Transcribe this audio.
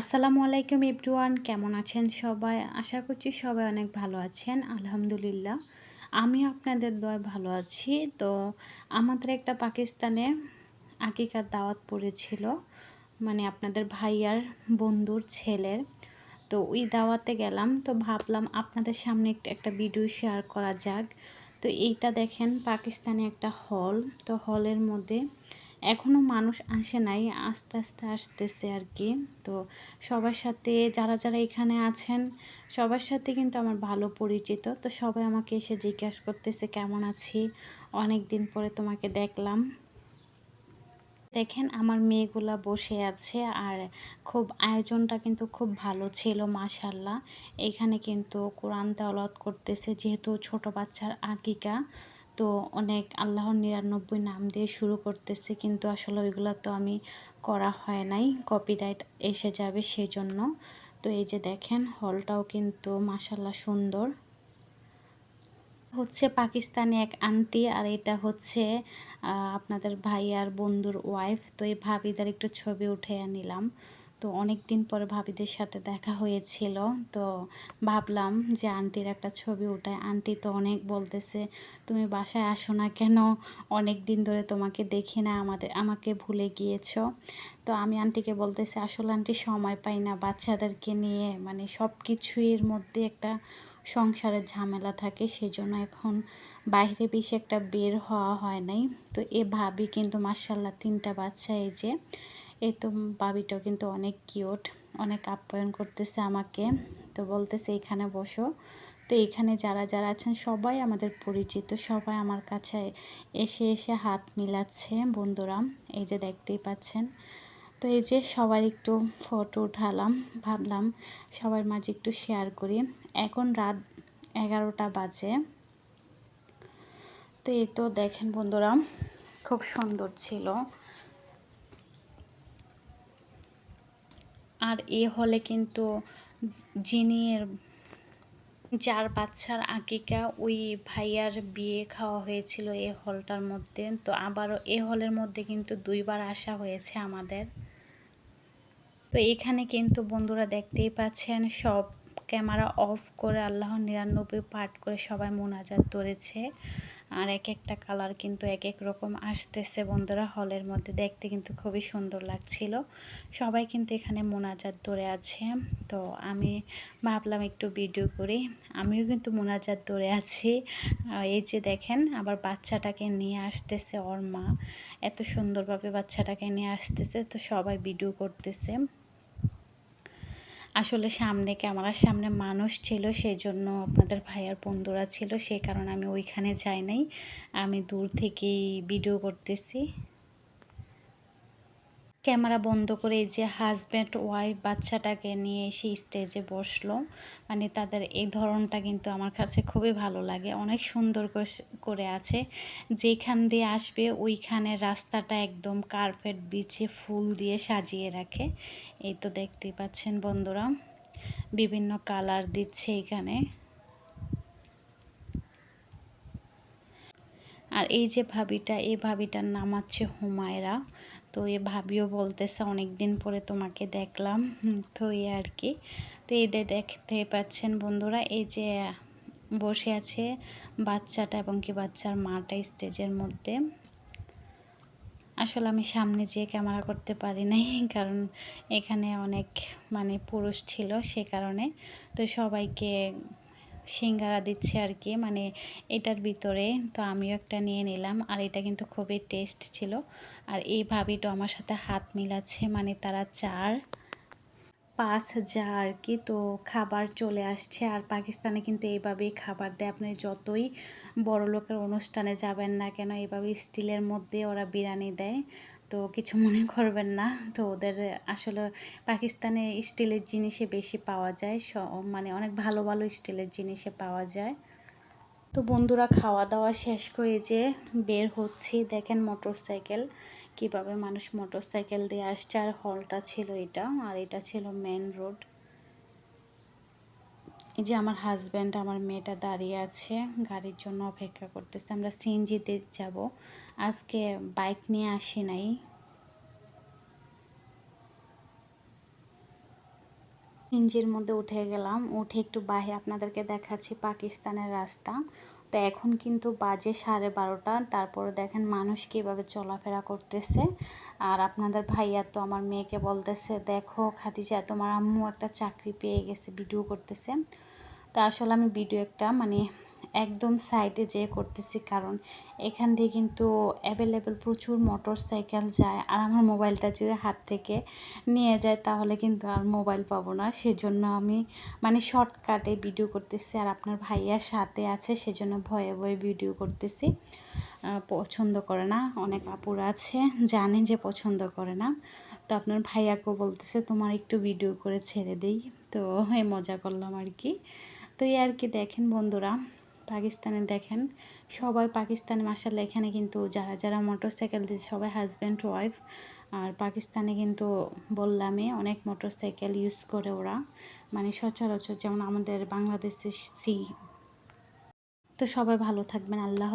আসসালামু আলাইকুম এভরিওয়ান, কেমন আছেন সবাই? আশা করছি সবাই অনেক ভালো আছেন, আলহামদুলিল্লাহ। আমি আপনাদের দয় ভালো আছি। তো আমাদের একটা পাকিস্তানে আকিকার দাওয়াত পড়েছিল মানে আপনাদের ভাইয়ার বন্ধুর ছেলের। তো ওই দাওয়াতে গেলাম, তো ভাবলাম আপনাদের সামনে একটা একটা ভিডিও শেয়ার করা যাক। তো এইটা দেখেন, পাকিস্তানে একটা হল, তো হলের মধ্যে এখনও মানুষ আসে নাই, আস্তে আস্তে আসতেছে আর কি। তো সবার সাথে যারা যারা এখানে আছেন, সবার সাথে কিন্তু আমার ভালো পরিচিত। তো সবাই আমাকে এসে জিজ্ঞাসা করতেছে, কেমন আছি? অনেক দিন পরে তোমাকে দেখলাম। দেখেন আমার মেয়েগুলা বসে আছে আর খুব, আয়োজনটা কিন্তু খুব ভালো ছিল মাশাল্লাহ এখানে কিন্তু কোরআন তাওলাত করতেছে, যেহেতু ছোট বাচ্চার আকিকা। তো অনেক আল্লাহর নিরানব্বই নাম দিয়ে শুরু করতেছে, কিন্তু আসলে ওইগুলো তো আমি করা হয় নাই কপিরাইট এসে যাবে সেজন্য। তো এই যে দেখেন হলটাও কিন্তু মাসাল্লাহ সুন্দর। হচ্ছে পাকিস্তানি এক আন্টি আর এটা হচ্ছে আপনাদের ভাই আর বন্ধুর ওয়াইফ তো এই ভাবিদার একটু ছবি উঠে নিলাম। তো অনেক দিন পরে ভাবিদের সাথে দেখা হয়েছিল। তো ভাবলাম যে আন্টির একটা ছবি ওঠায় আন্টি তো অনেক বলতেছে, তুমি বাসায় আসো না কেন? অনেক দিন ধরে তোমাকে দেখি না, আমাদের, আমাকে ভুলে গিয়েছো। তো আমি আন্টিকে বলতেছি, আসলে আন্টি সময় পাই না। বাচ্চাদেরকে নিয়ে মানে সব কিছুর মধ্যে একটা সংসারের ঝামেলা থাকে, সেজন্য এখন বাইরে বেশি একটা বের হওয়া হয় নাই। তো এ ভাবি কিন্তু মার্শাল্লাহ তিনটা বাচ্চা এই যে এই তো বাবিটাও কিন্তু অনেক কিউট অনেক আপ্যায়ন করতেছে আমাকে। তো বলতেছে, এখানে বসো। তো এখানে যারা যারা আছেন, সবাই আমাদের পরিচিত, সবাই আমার কাছে এসে এসে হাত মিলাচ্ছে, বন্ধুরা। এই যে দেখতেই পাচ্ছেন। তো এই যে সবার একটু ফটো উঠালাম, ভাবলাম সবার মাঝে একটু শেয়ার করি। এখন রাত এগারোটা বাজে। তো এই তো দেখেন বন্ধুরা, খুব সুন্দর ছিল। আর এ হলে কিন্তু যিনি যার বাচ্চার আকিকা ওই ভাইয়ার বিয়ে খাওয়া হয়েছিল এ হলটার মধ্যে। তো আবারও এ হলের মধ্যে কিন্তু দুইবার আসা হয়েছে আমাদের। তো এখানে কিন্তু বন্ধুরা দেখতেই পাচ্ছেন, সব ক্যামেরা অফ করে আল্লাহ নিরানব্বই পাঠ করে সবাই মোনাজাত ধরেছে। আর এক একটা কালার কিন্তু এক এক রকম আসতেছে বন্ধুরা হলের মধ্যে। দেখতে কিন্তু খুবই সুন্দর লাগছিল। সবাই কিন্তু এখানে মোনাজাত ধরে আছে। তো আমি ভাবলাম একটু ভিডিও করি। আমিও কিন্তু মোনাজাত ধরে আছি। এই যে দেখেন, আবার বাচ্চাটাকে নিয়ে আসতেছে ওর মা। এত সুন্দরভাবে বাচ্চাটাকে নিয়ে আসতেছে, তো সবাই ভিডিও করতেছে। আসলে সামনে ক্যামেরার সামনে মানুষ ছিল সেই জন্য আপনাদের ভাইয়ার বন্ধুরা ছিল সেই কারণে আমি ওইখানে যাই নাই। আমি দূর থেকেই ভিডিও করতেছি। ক্যামেরা বন্ধ করে এই যে হাজব্যান্ড ওয়াইফ বাচ্চাটাকে নিয়ে এসে স্টেজে বসল। মানে তাদের এই ধরনটা কিন্তু আমার কাছে খুবই ভালো লাগে। অনেক সুন্দর করে আছে। যেখান দিয়ে আসবে ওইখানে রাস্তাটা একদম কার্পেট বিছিয়ে ফুল দিয়ে সাজিয়ে রাখে। এই তো দেখতে পাচ্ছেন বন্ধুরা। বিভিন্ন কালার দিচ্ছে এখানে। আর এই যে ভাবিটা, এই ভাবিটার নাম আছে হুমায়রা। তো এ ভাবিও বলতেছে অনেক দিন পরে তোমাকে দেখলাম। তো এই আর কি। তো এদের দেখতে পাচ্ছেন বন্ধুরা, এই যে বসে আছে বাচ্চাটা এবং কি বাচ্চার মাটা স্টেজের মধ্যে। আসলে আমি সামনে যেয়ে ক্যামেরা করতে পারি নাই, কারণ এখানে অনেক মানে পুরুষ ছিল সে কারণে। তো সবাইকে সিঙ্গারা দিচ্ছে আর কি মানে এটার ভিতরে। তো আমিও একটা নিয়ে নিলাম আর এটা কিন্তু খুবই টেস্ট ছিল। আর এই ভাবিটা আমার সাথে হাত মিলাচ্ছে মানে তারা চার। পাঁচ যা আর কি, তো খাবার চলে আসছে। আর পাকিস্তানে কিন্তু এইভাবেই খাবার দেয়। আপনি যতই বড় লোকের অনুষ্ঠানে যাবেন না কেন এইভাবে স্টিলের মধ্যে ওরা বিরিয়ানি দেয়। তো কিছু মনে করবেন না। তো ওদের আসলে পাকিস্তানে স্টিলের জিনিসে বেশি পাওয়া যায়। স মানে অনেক ভালো ভালো স্টিলের জিনিসে পাওয়া যায়। তো বন্ধুরা, খাওয়া দাওয়া শেষ করে যে বের হচ্ছি। দেখেন মোটর সাইকেল কীভাবে মানুষ মোটর সাইকেল দিয়ে আসছে আর হলটা ছিল এটা, আর এটা ছিল মেন রোড এই যে আমার হাজব্যান্ড আমার মেয়েটা দাঁড়িয়ে আছে, গাড়ির জন্য অপেক্ষা করতেছে। আমরা সিএনজিতে যাব। আজকে বাইক নিয়ে আসি নাই। সিঞ্জির মধ্যে উঠে গেলাম। উঠে একটু বাহে আপনাদেরকে দেখাচ্ছি পাকিস্তানের রাস্তা। তো এখন কিন্তু বাজে সাড়ে বারোটা। তারপরে দেখেন মানুষ কীভাবে চলাফেরা করতেছে। আর আপনাদের ভাইয়া তো আমার মেয়েকে বলতেছে, দেখো খাদিজা, তোমার আম্মু একটা চাকরি পেয়ে গেছে ভিডিও করতেছে। তা আসলে আমি ভিডিও একটা মানে একদম সাইডে যেয়ে করতেছি, কারণ এখান দিয়ে কিন্তু অ্যাভেলেবেল প্রচুর মোটর সাইকেল যায় আর আমার মোবাইলটা যদি হাত থেকে নিয়ে যায় তাহলে কিন্তু আর মোবাইল পাবো না। সেজন্য আমি মানে শর্টকাটে ভিডিও করতেছি আর আপনার ভাইয়ার সাথে আছে, সেজন্য ভয়ে ভয়ে ভিডিও করতেছি। পছন্দ করে না, অনেক আপুর আছে জানে যে পছন্দ করে না। তো আপনার ভাইয়াকেও বলতেছে, তোমার একটু ভিডিও করে ছেড়ে দেই। তো মজা করলাম আর কি। তো এই আর কি দেখেন বন্ধুরা পাকিস্তানে দেখেন, সবাই পাকিস্তানে মাসাল্লাহ এখানে কিন্তু যারা যারা মোটর সাইকেল দিচ্ছে সবাই হাজব্যান্ড ওয়াইফ আর পাকিস্তানে কিন্তু বললামই অনেক মোটর সাইকেল ইউজ করে ওরা। মানে সচরাচর যেমন আমাদের বাংলাদেশে সি তো সবাই ভালো থাকবেন, আল্লাহ